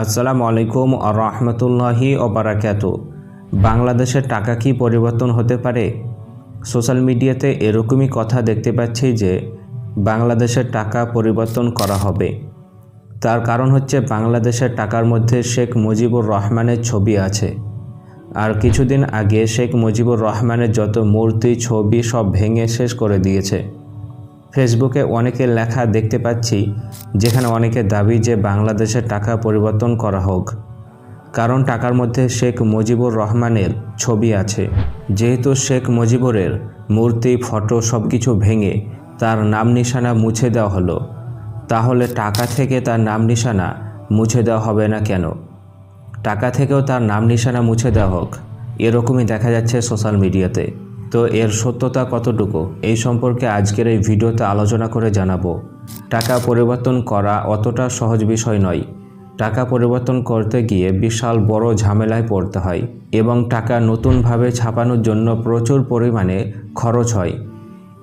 আসসালামু আলাইকুম রহমতুল্লাহি ওবারাকাতু। বাংলাদেশের টাকা কি পরিবর্তন হতে পারে? সোশ্যাল মিডিয়াতে এরকমই কথা দেখতে পাচ্ছি যে বাংলাদেশের টাকা পরিবর্তন করা হবে। তার কারণ হচ্ছে বাংলাদেশের টাকার মধ্যে শেখ মুজিবুর রহমানের ছবি আছে। আর কিছুদিন আগে শেখ মুজিবুর রহমানের যত মূর্তি, ছবি সব ভেঙে শেষ করে দিয়েছে। ফেসবুকে অনেকের লেখা দেখতে পাচ্ছি, যেখানে অনেকে দাবি যে বাংলাদেশের টাকা পরিবর্তন করা হোক। কারণ টাকার মধ্যে শেখ মুজিবুর রহমানের ছবি আছে। যেহেতু শেখ মুজিবুরের মূর্তি, ফটো সব কিছু ভেঙে তার নাম নিশানা মুছে দেওয়া হলো, তাহলে টাকা থেকে তার নাম নিশানা মুছে দেওয়া হবে না কেন? টাকা থেকেও তার নাম নিশানা মুছে দেওয়া হোক, এরকমই দেখা যাচ্ছে সোশ্যাল মিডিয়াতে। তো এর সত্যতা কতটুকু? এই সম্পর্কে আজকের এই ভিডিওতে আলোচনা করে জানাব। টাকা পরিবর্তন করা অতটা সহজ বিষয় নয়। টাকা পরিবর্তন করতে গিয়ে বিশাল বড় ঝামেলায় পড়তে হয় এবং টাকা নতুনভাবে ছাপানোর জন্য প্রচুর পরিমাণে খরচ হয়।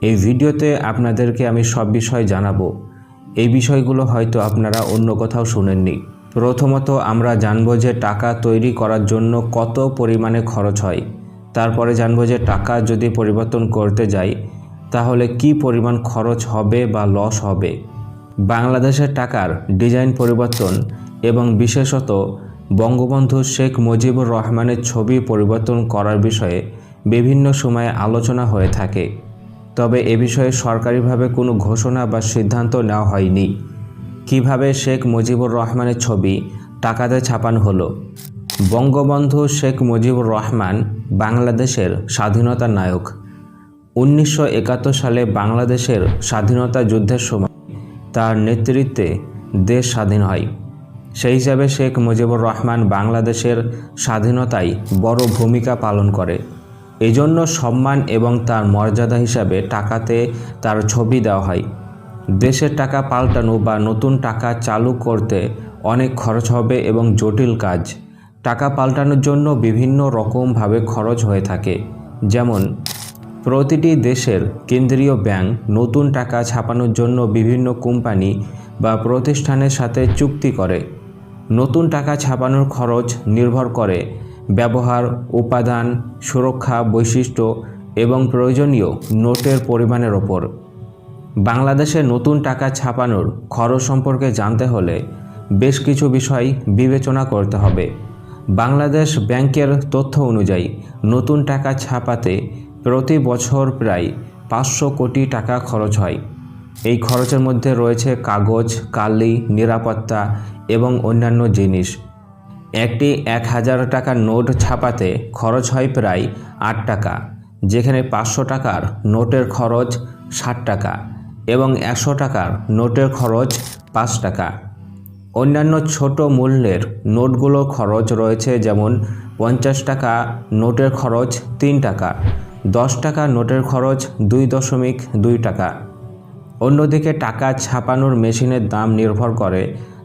এই ভিডিওতে আপনাদেরকে আমি সব বিষয় জানাব। এই বিষয়গুলো হয়তো আপনারা অন্য কোথাও শুনেননি। প্রথমত আমরা জানব যে টাকা তৈরি করার জন্য কত পরিমাণে খরচ হয়। তারপরে জানব যে টাকা যদি পরিবর্তন করতে যাই, তাহলে কি পরিমাণ খরচ হবে বা লস হবে? বাংলাদেশের টাকার ডিজাইন পরিবর্তন এবং বিশেষত বঙ্গবন্ধু শেখ মুজিবুর রহমানের ছবি পরিবর্তন করার বিষয়ে বিভিন্ন সময়ে আলোচনা হয়ে থাকে। তবে এ বিষয়ে সরকারিভাবে কোনো ঘোষণা বা সিদ্ধান্ত নেওয়া হয়নি। কীভাবে শেখ মুজিবুর রহমানের ছবি টাকাতে ছাপানো হলো? বঙ্গবন্ধু শেখ মুজিবুর রহমান বাংলাদেশের স্বাধীনতার নায়ক। উনিশশো একাত্তর সালে বাংলাদেশের স্বাধীনতা যুদ্ধের সময় তার নেতৃত্বে দেশ স্বাধীন হয়। সেই হিসাবে শেখ মুজিবুর রহমান বাংলাদেশের স্বাধীনতায় বড় ভূমিকা পালন করে। এজন্য সম্মান এবং তার মর্যাদা হিসাবে টাকাতে তার ছবি দেওয়া হয়। দেশের টাকা পাল্টানো বা নতুন টাকা চালু করতে অনেক খরচ হবে এবং জটিল কাজ। টাকা পাল্টানোর জন্য বিভিন্ন রকমভাবে খরচ হয়ে থাকে। যেমন, প্রতিটি দেশের কেন্দ্রীয় ব্যাংক নতুন টাকা ছাপানোর জন্য বিভিন্ন কোম্পানি বা প্রতিষ্ঠানের সাথে চুক্তি করে। নতুন টাকা ছাপানোর খরচ নির্ভর করে ব্যবহার, উপাদান, সুরক্ষা বৈশিষ্ট্য এবং প্রয়োজনীয় নোটের পরিমাণের ওপর। বাংলাদেশে নতুন টাকা ছাপানোর খরচ সম্পর্কে জানতে হলে বেশ কিছু বিষয় বিবেচনা করতে হবে। বাংলাদেশ ব্যাংকের তথ্য অনুযায়ী, নতুন টাকা ছাপাতে প্রতি বছর প্রায় পাঁচশো কোটি টাকা খরচ হয়। এই খরচের মধ্যে রয়েছে কাগজ, কালি, নিরাপত্তা এবং অন্যান্য জিনিস। একটি এক হাজার টাকার নোট ছাপাতে খরচ হয় প্রায় আট টাকা, যেখানে পাঁচশো টাকার নোটের খরচ ষাট টাকা এবং একশো টাকার নোটের খরচ পাঁচ টাকা। অন্যান্য ছোট মূল্যের নোটগুলোর খরচ রয়েছে, যেমন পঞ্চাশ টাকা নোটের খরচ তিন টাকা, দশ টাকা নোটের খরচ দুই দশমিক দুই টাকা। অন্যদিকে টাকা ছাপানোর মেশিনের দাম নির্ভর করে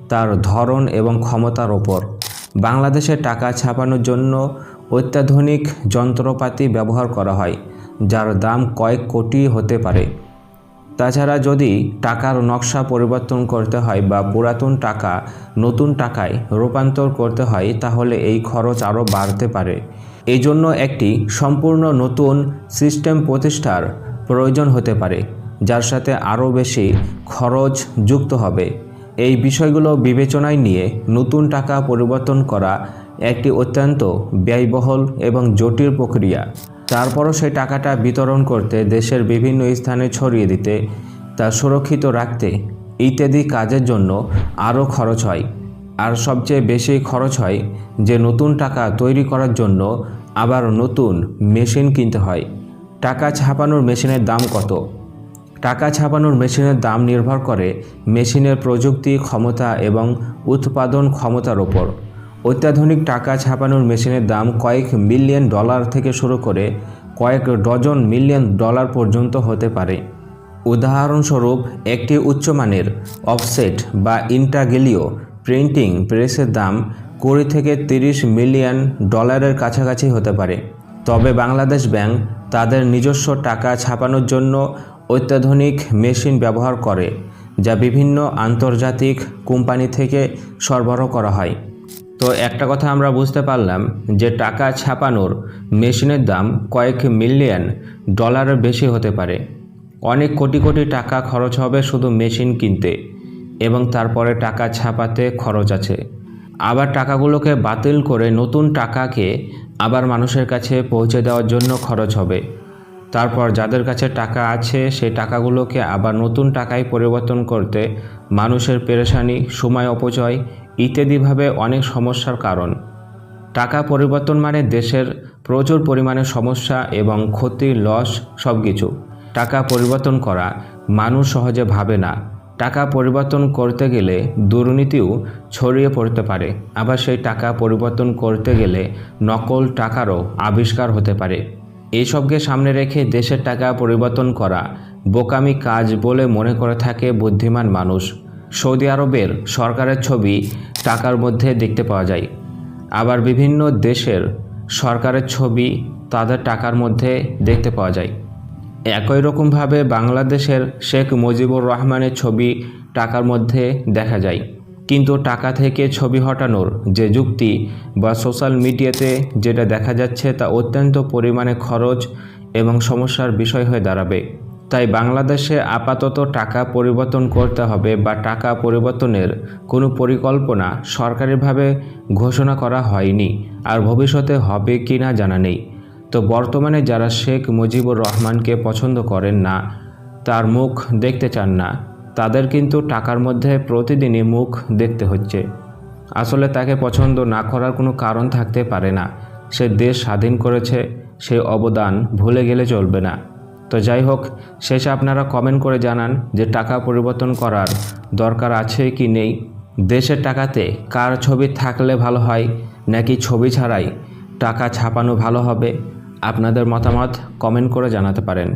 তার ধরন এবং ক্ষমতার ওপর। বাংলাদেশে টাকা ছাপানোর জন্য অত্যাধুনিক যন্ত্রপাতি ব্যবহার করা হয়, যার দাম কয়েক কোটি হতে পারে। তাছাড়া যদি টাকার নকশা পরিবর্তন করতে হয় বা পুরাতন টাকা নতুন টাকায় রূপান্তর করতে হয়, তাহলে এই খরচ আরও বাড়তে পারে। এই জন্য একটি সম্পূর্ণ নতুন সিস্টেম প্রতিষ্ঠার প্রয়োজন হতে পারে, যার সাথে আরও বেশি খরচ যুক্ত হবে। এই বিষয়গুলো বিবেচনায় নিয়ে নতুন টাকা পরিবর্তন করা একটি অত্যন্ত ব্যয়বহুল এবং জটিল প্রক্রিয়া। তারপরও সেই টাকাটা বিতরণ করতে দেশের বিভিন্ন স্থানে ছড়িয়ে দিতে, তা সুরক্ষিত রাখতে ইত্যাদি কাজের জন্য আরও খরচ হয়। আর সবচেয়ে বেশি খরচ হয় যে নতুন টাকা তৈরি করার জন্য আবার নতুন মেশিন কিনতে হয়। টাকা ছাপানোর মেশিনের দাম কত? টাকা ছাপানোর মেশিনের দাম নির্ভর করে মেশিনের প্রযুক্তি ক্ষমতা এবং উৎপাদন ক্ষমতার ওপর। অত্যাধুনিক টাকা ছাপানোর মেশিনের দাম কয়েক মিলিয়ন ডলার থেকে শুরু করে কয়েক ডজন মিলিয়ন ডলার পর্যন্ত হতে পারে। উদাহরণস্বরূপ, একটি উচ্চমানের অফসেট বা ইন্টাগেলিও প্রিন্টিং প্রেসের দাম কুড়ি থেকে তিরিশ মিলিয়ন ডলারের কাছাকাছি হতে পারে। তবে বাংলাদেশ ব্যাংক তাদের নিজস্ব টাকা ছাপানোর জন্য অত্যাধুনিক মেশিন ব্যবহার করে, যা বিভিন্ন আন্তর্জাতিক কোম্পানি থেকে সরবরাহ করা হয়। তো একটা কথা আমরা বুঝতে পারলাম যে টাকা ছাপানোর মেশিনের দাম কয়েক মিলিয়ন ডলারের বেশি হতে পারে। অনেক কোটি কোটি টাকা খরচ হবে শুধু মেশিন কিনতে এবং তারপরে টাকা ছাপাতে খরচ আছে। আবার টাকাগুলোকে বাতিল করে নতুন টাকাকে আবার মানুষের কাছে পৌঁছে দেওয়ার জন্য খরচ হবে। তারপর যাদের কাছে টাকা আছে, সেই টাকাগুলোকে আবার নতুন টাকায় পরিবর্তন করতে মানুষের পেরেশানি, সময় অপচয় ইত্যাদিভাবে অনেক সমস্যার কারণ। টাকা পরিবর্তন মানে দেশের প্রচুর পরিমাণে সমস্যা এবং ক্ষতি লস সব কিছু টাকা পরিবর্তন করা মানুষ সহজে ভাবে না। টাকা পরিবর্তন করতে গেলে দুর্নীতিও ছড়িয়ে পড়তে পারে। আবার সেই টাকা পরিবর্তন করতে গেলে নকল টাকারও আবিষ্কার হতে পারে। এইসবকে সামনে রেখে দেশের টাকা পরিবর্তন করা বোকামি কাজ বলে মনে করে থাকে বুদ্ধিমান মানুষ। সৌদি আরবের সরকারের ছবি টাকার মধ্যে দেখতে পাওয়া যায়। আবার বিভিন্ন দেশের সরকারের ছবি তাদের টাকার মধ্যে দেখতে পাওয়া যায়। একই রকমভাবে বাংলাদেশের শেখ মুজিবুর রহমানের ছবি টাকার মধ্যে দেখা যায়। কিন্তু টাকা থেকে ছবি হটানোর যে যুক্তি বা সোশ্যাল মিডিয়াতে যেটা দেখা যাচ্ছে তা অত্যন্ত পরিমাণে খরচ এবং সমস্যার বিষয় হয়ে দাঁড়াবে। তাই বাংলাদেশে আপাতত টাকা পরিবর্তন করতে হবে বা টাকা পরিবর্তনের কোনো পরিকল্পনা সরকারিভাবে ঘোষণা করা হয়নি আর ভবিষ্যতে হবে কি না জানা নেই। তো বর্তমানে যারা শেখ মুজিবুর রহমানকে পছন্দ করেন না, তার মুখ দেখতে চান না, তাদের কিন্তু টাকার মধ্যে প্রতিদিনই মুখ দেখতে হচ্ছে। আসলে তাকে পছন্দ না করার কোনো কারণ থাকতে পারে না। সে দেশ স্বাধীন করেছে, সে অবদান ভুলে গেলে চলবে না। তো যাই হোক, শেষে আপনারা কমেন্ট করে জানান যে টাকা পরিবর্তন করার দরকার আছে কি নেই। দেশের টাকাতে কার ছবি থাকলে ভালো হয়, নাকি ছবি ছাড়াই টাকা ছাপানো ভালো হবে? আপনাদের মতামত কমেন্ট করে জানাতে পারেন।